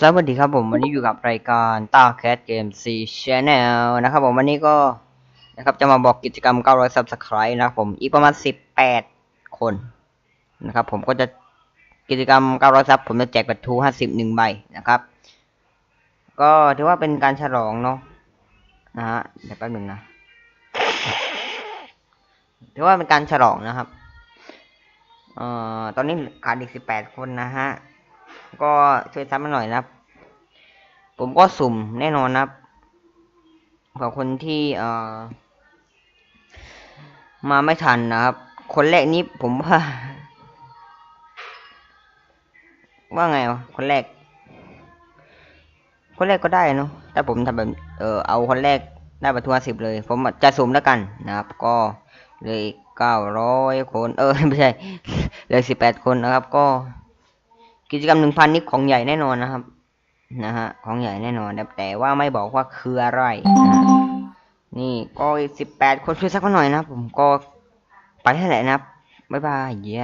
สวัสดีครับผมวันนี้อยู่กับรายการตาแคทเกมซีชแนลนะครับผมวันนี้ก็นะครับจะมาบอกกิจกรรม 900 Subscribe นะครับผมอีกประมาณ 18 คนนะครับผมก็จะกิจกรรม 900 ซับผมจะแจกบัตรทู50หนึ่งใบนะครับ ก็ถือว่าเป็นการฉลองเนาะนะฮะเดี๋ยวแป๊บหนึ่งนะถือว่าเป็นการฉลองนะครับเอ่อตอนนี้ขาดอีก 18 คนนะฮะ ก็ช่วยซับมาหน่อยนะครับ ผมก็สุ่มแน่นอนนะครับกับคนที่เอ่อ มาไม่ทันนะครับ คนแรกนี้ผมว่า ว่าไงวะคนแรก คนแรกก็ได้เนาะแต่ผมทำแบบเออเอาคนแรกได้ประตูสิบเลย ผมจะสุ่มแล้วกันนะครับ ก็เลยเก้าร้อยคน เออ ไม่ใช่ เลยสิบแปดคนนะครับ ก็ กิจกรรมหนึ่งพันนี่ของใหญ่แน่นอนนะครับ นะฮะ ของใหญ่แน่นอนแต่ว่าไม่บอกว่าคืออะไรนะนี่ก็สิบแปดคนช่วยสักหน่อยนะผมก็ไปเท่าไหร่นะบบ๊ายบายเย้